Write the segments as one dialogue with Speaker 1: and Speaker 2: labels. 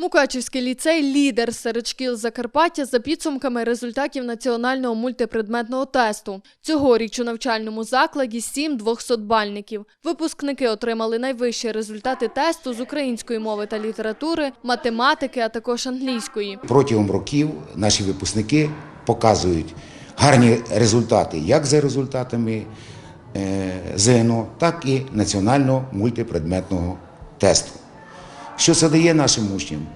Speaker 1: Мукачівський ліцей лідер серед шкіл Закарпаття за підсумками результатів національного мультипредметного тесту. Цьогоріч у навчальному закладі сім 200-бальників. Випускники отримали найвищі результати тесту з української мови та літератури, математики, а також англійської.
Speaker 2: Протягом років наші випускники показують гарні результати як за результатами е, ЗНО, так і національного мультипредметного тесту. Що це дає нашим учням?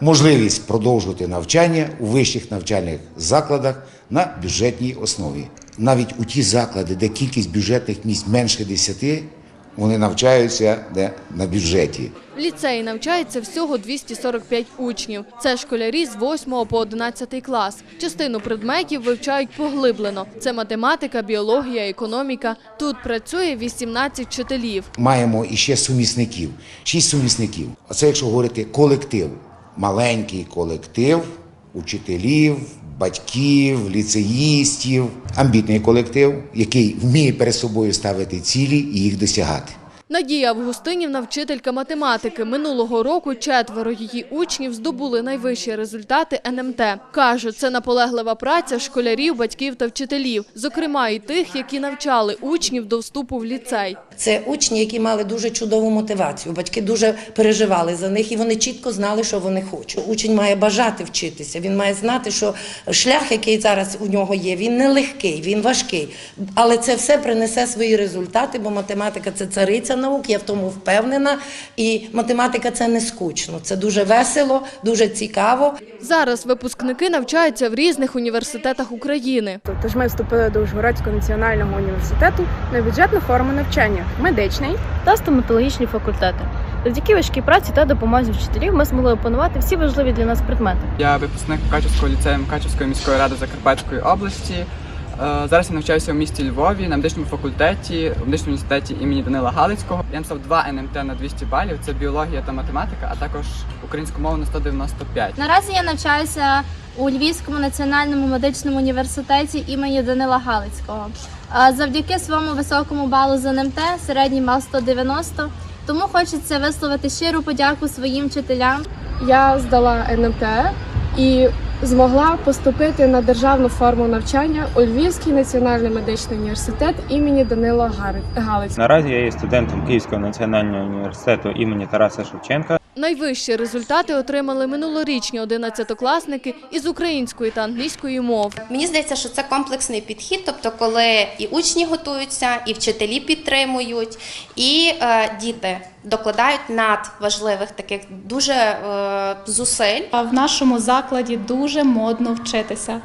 Speaker 2: Можливість продовжувати навчання у вищих навчальних закладах на бюджетній основі. Навіть у ті заклади, де кількість бюджетних місць менше 10, вони навчаються де на бюджеті.
Speaker 1: В ліцеї навчається всього 245 учнів. Це школярі з 8 по 11 клас. Частину предметів вивчають поглиблено. Це математика, біологія, економіка. Тут працює 18 вчителів.
Speaker 2: маємо іще сумісників, шість сумісників. Оце якщо говорити колектив, маленький колектив учителів, батьків, ліцеїстів, амбітний колектив, який вміє перед собою ставити цілі і їх досягати.
Speaker 1: Надія Августинівна – вчителька математики. Минулого року четверо її учнів здобули найвищі результати НМТ. Каже, це наполеглива праця школярів, батьків та вчителів, зокрема і тих, які навчали учнів до вступу в ліцей.
Speaker 3: Це учні, які мали дуже чудову мотивацію. Батьки дуже переживали за них, і вони чітко знали, що вони хочуть. Учень має бажати вчитися. Він має знати, що шлях, який зараз у нього є, він не легкий, він важкий. Але це все принесе свої результати, бо математика це цариця наук, я в тому впевнена. І математика це не скучно. Це дуже весело, дуже цікаво.
Speaker 1: Зараз випускники навчаються в різних університетах України.
Speaker 4: Тож ми вступили до Ужгородського національного університету на бюджетну форму навчання медичний.
Speaker 5: та стоматологічні факультети. Завдяки важкій праці та допомозі вчителів ми змогли опанувати всі важливі для нас предмети.
Speaker 6: Я випускник Мукачівського ліцею Мукачівської міської ради Закарпатської області. Е, Зараз я навчаюся у місті Львові на медичному факультеті, у медичному університеті імені Данила Галицького. Я написав два НМТ на 200 балів. Це біологія та математика, а також українську мову на 195.
Speaker 7: Наразі я навчаюся у Львівському національному медичному університеті імені Данила Галицького. Завдяки своєму високому балу з НМТ, середній бал 190, тому хочеться висловити щиру подяку своїм вчителям.
Speaker 4: Я здала НМТ і змогла поступити на державну форму навчання у Львівський національний медичний університет імені Данила Галицького.
Speaker 8: Наразі я є студентом Київського національного університету імені Тараса Шевченка.
Speaker 1: Найвищі результати отримали минулорічні одинадцятокласники із української та англійської мов.
Speaker 9: Мені здається, що це комплексний підхід, тобто, коли і учні готуються, і вчителі підтримують, і е, діти докладають надважливих таких дуже е, зусиль.
Speaker 10: А В нашому закладі дуже модно вчитися.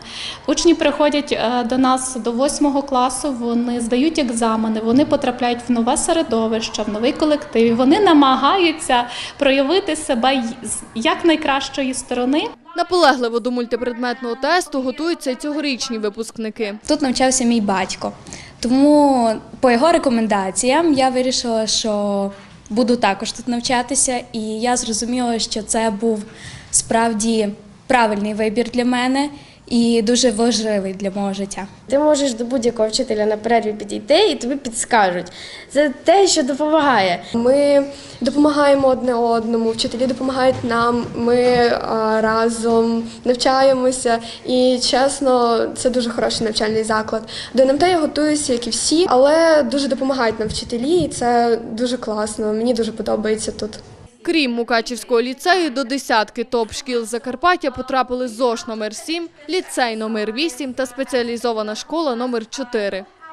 Speaker 10: Учні приходять е, до нас до восьмого класу, вони здають екзамени, вони потрапляють в нове середовище, в новий колектив. Вони намагаються проявити себе з якнайкращої сторони.
Speaker 1: Наполегливо до мультипредметного тесту готуються й цьогорічні випускники.
Speaker 11: Тут навчався мій батько. Тому по його рекомендаціям я вирішила, що буду також тут навчатися, і я зрозуміла, що це був справді правильний вибір для мене і дуже важливий для мого життя.
Speaker 4: Ти можеш до будь-якого вчителя на перерві підійти і тобі підскажуть. Це те, що допомагає. Ми допомагаємо одне одному, вчителі допомагають нам. Ми а, разом навчаємося. І чесно, це дуже хороший навчальний заклад. До НМТ я готуюся, як і всі, але дуже допомагають нам вчителі, і це дуже класно. Мені дуже подобається тут.
Speaker 1: Крім Мукачівського ліцею, до десятки топ-шкіл Закарпаття потрапили ЗОШ номер 7, ліцей номер 8 та спеціалізована школа номер 4.